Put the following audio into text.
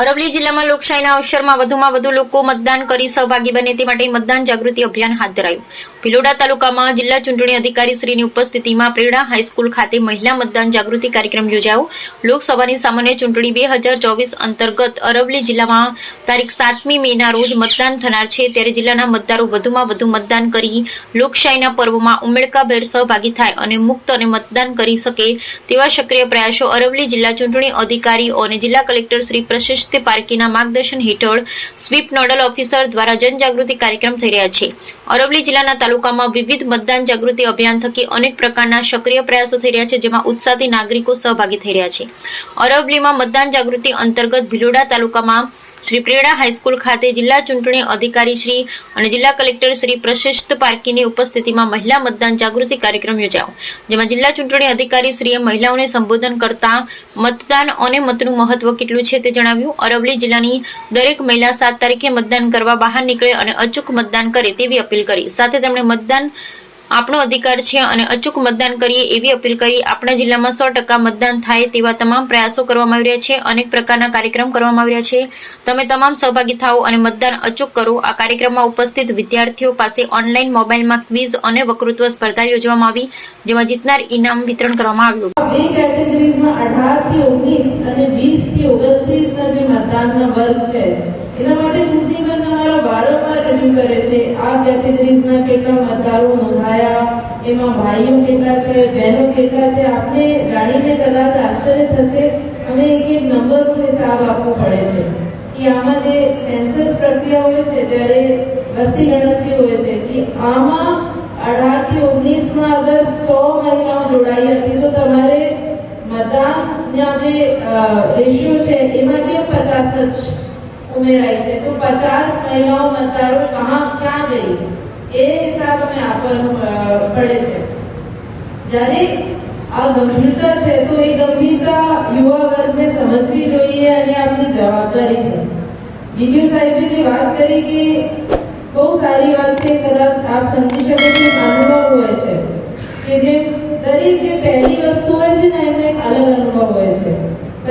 અરવલ્લી જિલ્લામાં લોકશાહીના અવસરમાં વધુમાં વધુ લોકો મતદાન કરી સહભાગી બને તે માટે મતદાન જાગૃતિ અભિયાન હાથ ધરાયું. ભિલોડા તાલુકામાં જિલ્લા ચૂંટણી અધિકારી શ્રીની ઉપસ્થિતિમાં પ્રેરણા હાઈસ્કૂલ ખાતે મહિલા મતદાન જાગૃતિ કાર્યક્રમ યોજાયો. લોકસભાની સામાન્ય ચૂંટણી બે હજાર ચોવીસ અંતર્ગત અરવલ્લી જિલ્લામાં તારીખ સાતમી મેના રોજ મતદાન થનાર છે. ત્યારે જિલ્લાના મતદારો વધુમાં વધુ મતદાન કરી લોકશાહીના પર્વમાં ઉમેળકાભેર સહભાગી થાય અને મુક્ત અને મતદાન કરી શકે તેવા સક્રિય પ્રયાસો અરવલ્લી જિલ્લા ચૂંટણી અધિકારીઓ અને જિલ્લા કલેક્ટર શ્રી પ્રશસ્ત પાર્કીના માર્ગદર્શન હેઠળ સ્વીપ નોડલ ઓફિસર દ્વારા જનજાગૃતિ કાર્યક્રમ થઈ રહ્યા છે. અરવલ્લી જિલ્લાના તાલુકામાં વિવિધ મતદાન જાગૃતિ અભિયાન થકી અનેક પ્રકારના સક્રિય પ્રયાસો થઈ રહ્યા છે, જેમાં ઉત્સાહથી નાગરિકો સહભાગી થઈ રહ્યા છે. અરવલ્લીમાં મતદાન જાગૃતિ અંતર્ગત ભિલોડા તાલુકામાં શ્રી પ્રેરણા હાઈસ્કૂલ ખાતે જિલ્લા ચૂંટણી અધિકારી શ્રી અને જિલ્લા કલેક્ટર શ્રી પ્રશસ્ત પારકીની ઉપસ્થિતિમાં મહિલા મતદાન જાગૃતિ કાર્યક્રમ યોજાયો, જેમાં જિલ્લા ચૂંટણી અધિકારી શ્રીએ મહિલાઓને સંબોધન કરતા મતદાન અને મતનું મહત્વ કેટલું છે તે જણાવ્યું. અરવલી જિલ્લાની દરેક મહિલા સાત તારીખે મતદાન કરવા બહાર નીકળે અને અચૂક મતદાન કરે તેવી અપીલ કરી. સાથે તેમણે મતદાન આપણો અધિકાર છે અને અચૂક મતદાન કરીએ એવી અપીલ કરી આપણા જિલ્લામાં સો ટકા મતદાન થાય તેવા તમામ પ્રયાસો કરવામાં આવી રહ્યા છે, અનેક પ્રકારના કાર્યક્રમ કરવામાં આવી રહ્યા છે. તમે તમામ સહભાગી થાઓ અને મતદાન અચૂક કરો. આ કાર્યક્રમમાં ઉપસ્થિત વિદ્યાર્થીઓ પાસે ઓનલાઈન મોબાઈલમાં ક્વિઝ અને વક્તૃત્વ સ્પર્ધા યોજવામાં આવી, જેમાં જીતનાર ઇનામ વિતરણ કરવામાં આવ્યું. કેટેગરીઝમાં આ કેટેગરીઝના કેટલા મતદારો નોંધાયા? એમાં ભાઈઓ કેટલા છે, બહેનો કેટલા છે? આપને રાણીને કદાચ આશ્ચર્ય થશે. અને એક એક નંબરનો હિસાબ આપવો પડે છે કે આમાં જે સેન્સસ પ્રક્રિયા હોય છે, જ્યારે વસ્તી ગણતરી હોય છે, કે આમાં અઢારથી ઓગણીસમાં અગર સો મહિલાઓ જોડાઈ હતી, તો તમારે મતદાનના જે રેશિયો છે, એમાં કેમ પચાસ જ ઉમેરાય છે તો પચાસ મહિલાઓ મતદારો કહા ક્યાં ગઈ એ હિસાબ અમે આપવાનું પડે છે જ્યારે આ ગંભીરતા છે તો એ ગંભીરતા યુવા વર્ગને સમજવી જોઈએ અને આપણી જવાબદારી છે ડીડીઓ સાહેબે જે વાત કરી કે બહુ સારી વાત છે કદાચ આપ સમજી શકો કે અનુભવ હોય છે કે જે દરેક જે પહેલી વસ્તુ હોય છે ને એમને એક અલગ અનુભવ હોય છે